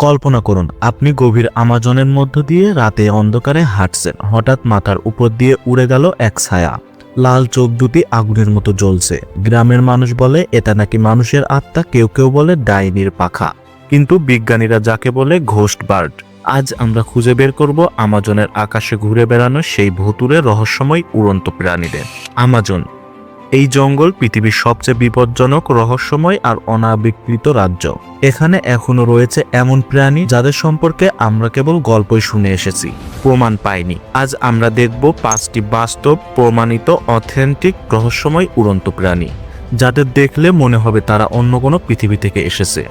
কল্পনা করুন, আপনি গভীর আমাজনের মধ্য দিয়ে রাতে অন্ধকারে হাঁটছেন। হঠাৎ মাথার উপর দিয়ে উড়ে গেল এক ছায়া। লাল চোখ দুটি আগুনের মতো জ্বলছে। গ্রামের মানুষ বলে, এটা নাকি মানুষের আত্মা? কেউ কেউ বলে, ডাইনির পাখা। কিন্তু বিজ্ঞানীরা যাকে বলে, ঘোস্ট বার্ড। আজ আমরা খুঁজে বের করব আমাজনের আকাশে ঘুরে বেড়ানো সেই ভুতুরে রহস্যময় উড়ন্ত প্রাণীদের। আমাজন এই জঙ্গল পৃথিবীর সবচেয়ে বিপজ্জনক, রহস্যময় আর অনাবিকৃত রাজ্য। এখানে এখনও রয়েছে এমন প্রাণী যাদের সম্পর্কে আমরা কেবল গল্পই শুনে এসেছি। প্রমাণ পাইনি। আজ আমরা দেখব পাঁচটি বাস্তব, প্রমাণিত, অথেন্টিক, রহস্যময় উড়ন্ত প্রাণী, যাদের দেখলে মনে হবে তারা অন্য কোনো পৃথিবী থেকে এসেছে।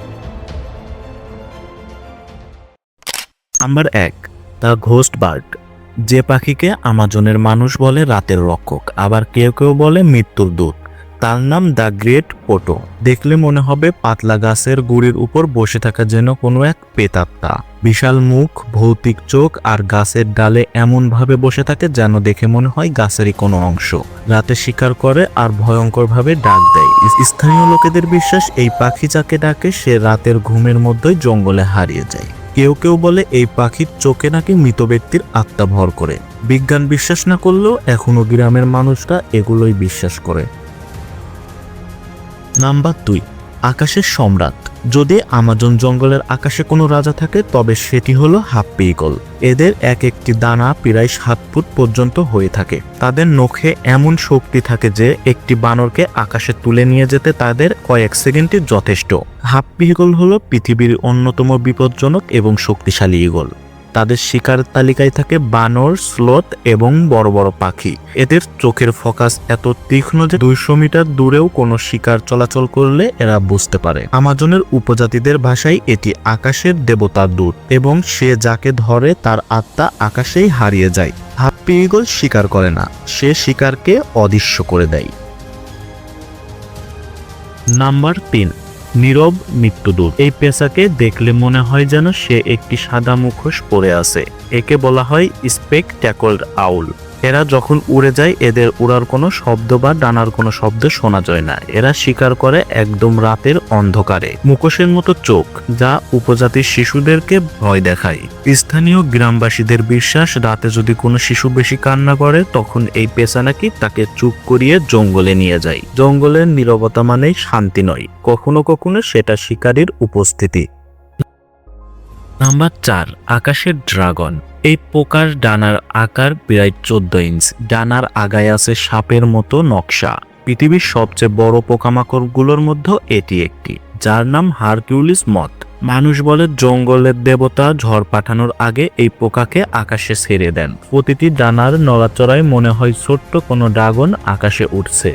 নাম্বার এক, দ্য ঘোস্ট বার্ড। যে পাখিকে আমাজনের মানুষ বলে রাতের রক্ষক, আবার কেউ কেউ বলে মৃত্যুর দূত। তার নাম দ্য গ্রেট পোটো। দেখলে মনে হবে পাতলা গাছের গুড়ির উপর বসে থাকা যেন কোনো এক পেতাত্তা বিশাল মুখ, ভৌতিক চোখ আর গাছের ডালে এমনভাবে বসে থাকে যেন দেখে মনে হয় গাছেরই কোনো অংশ। রাতে শিকার করে আর ভয়ঙ্করভাবে ডাক দেয়। স্থানীয় লোকেদের বিশ্বাস, এই পাখি যাকে ডাকে সে রাতের ঘুমের মধ্যেই জঙ্গলে হারিয়ে যায়। কেউ কেউ বলে এই পাখির চোখে নাকি মৃত ব্যক্তির আত্মা ভর করে। বিজ্ঞান বিশ্বাস না করলেও এখনও গ্রামের মানুষরা এগুলোই বিশ্বাস করে। নাম্বার দুই। আকাশের সম্রাট। যদি আমাজন জঙ্গলের আকাশে কোনো রাজা থাকে, তবে সেটি হলো হাপ্পি ইগল এদের এক একটি দানা প্রায় সাত ফুট পর্যন্ত হয়ে থাকে। তাদের নখে এমন শক্তি থাকে যে, একটি বানরকে আকাশে তুলে নিয়ে যেতে তাদের কয়েক সেকেন্ডই যথেষ্ট। হাপ্পি ইগল হলো পৃথিবীর অন্যতম বিপজ্জনক এবং শক্তিশালী ইগল তাদের শিকার তালিকায় থাকে বানর, স্লথ এবং বড় বড় পাখি। এদের চোখের ফোকাস এত তীক্ষ্ণ যে দুইশো মিটার দূরেও কোনো শিকার চলাচল করলে এরা বুঝতে পারে। আমাজনের উপজাতিদের ভাষায় এটি আকাশের দেবতার দূত এবং সে যাকে ধরে তার আত্মা আকাশেই হারিয়ে যায়। হাপ্পি ইগল শিকার করে না, সে শিকারকে অদৃশ্য করে দেয়। নাম্বার তিন নীরব মৃত্যুদূত। এই পেশাকে দেখলে মনে হয় যেন সে একটি সাদা মুখোশ পরে আছে। একে বলা হয় স্পেক ট্যাকল্ড আউল। এরা যখন উড়ে যায়, এদের উড়ার কোনো শব্দ বা ডানার কোনো শব্দ শোনা যায় না। এরা শিকার করে একদম রাতের অন্ধকারে। মুখোশের মতো চোখ, যা উপজাতির শিশুদেরকে ভয় দেখায়। স্থানীয় গ্রামবাসীদের বিশ্বাস, রাতে যদি কোনো শিশু বেশি কান্না করে, তখন এই পেশা নাকি তাকে চুপ করিয়ে জঙ্গলে নিয়ে যায়। জঙ্গলের নীরবতা মানেই শান্তি নয়। কখনো কখনো সেটা শিকারীর উপস্থিতি। নাম্বার চার, আকাশের ড্রাগন। এই পোকার ডানার আকার প্রায় চোদ্দ ইঞ্চ। ডানার আগায় আছে সাপের মতো নকশা। পৃথিবীর সবচেয়ে বড় পোকামাকড়গুলোর মধ্যে এটি একটি, যার নাম হারকিউলিস মথ। মানুষ বলে জঙ্গলের দেবতা ঝড় পাঠানোর আগে এই পোকাকে আকাশে ছেড়ে দেন। প্রতিটি ডানার নড়াচড়ায় মনে হয় ছোট্ট কোনো ড্রাগন আকাশে উঠছে।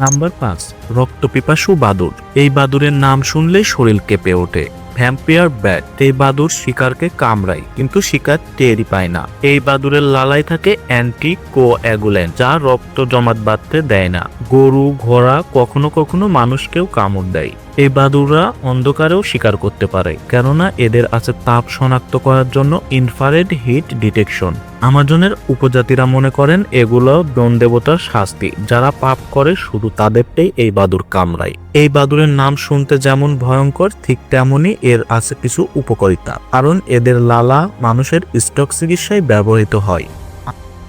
নাম্বার পাঁচ, রক্তপিপাসু বাদুর। এই বাদুরের নাম শুনলেই শরীর কেঁপে ওঠে। ভ্যাম্পিয়ার ব্যাট এই বাদুর শিকারকে কামড়ায়, কিন্তু শিকার টেরই পায় না। এই বাদুরের লালায় থাকে অ্যান্টি কোঅ্যাগুলেন্ট যা রক্ত জমাট বাঁধতে দেয় না। গরু, ঘোড়া কখনো কখনো মানুষকেও কামড় দেয়। এই বাদুররা অন্ধকারেও শিকার করতে পারে, কেননা এদের আছে তাপ শনাক্ত করার জন্য ইনফ্রারেড হিট ডিটেকশন। আমাজনের উপজাতিরা মনে করেন এগুলো বন দেবতার শাস্তি, যারা পাপ করে শুধু তাদেরটাই এই বাদুর কামড়ায়। এই বাদুরের নাম শুনতে যেমন ভয়ঙ্কর, ঠিক তেমনই এর আছে কিছু উপকারিতা, কারণ এদের লালা মানুষের স্টক চিকিৎসায় ব্যবহৃত হয়।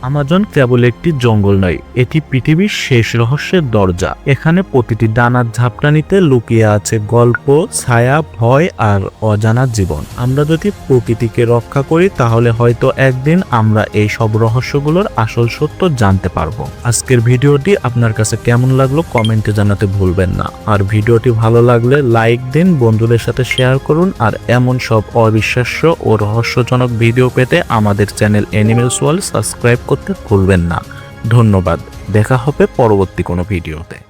আমাজন কেবল একটি জঙ্গল নয়, এটি পৃথিবীর শেষ রহস্যের দরজা। এখানে প্রতিটি ডানার ঝাপটানিতে লুকিয়ে আছে গল্প, ছায়া, ভয় আর অজানা জীবন। আমরা যদি প্রকৃতিকে রক্ষা করি, তাহলে হয়তো একদিন আমরা এই সব রহস্যগুলোর আসল সত্য জানতে পারব। আজকের ভিডিওটি আপনার কাছে কেমন লাগল কমেন্টে জানাতে ভুলবেন না। আর ভিডিওটি ভালো লাগলে লাইক দিন, বন্ধুদের সাথে শেয়ার করুন, আর এমন সব অবিশ্বাস্য ও রহস্যজনক ভিডিও পেতে আমাদের চ্যানেল অ্যানিমেলস ওয়ার্ল্ড সাবস্ক্রাইব করতে ভুলবেন না। ধন্যবাদ। দেখা হবে পরবর্তী কোনো ভিডিওতে।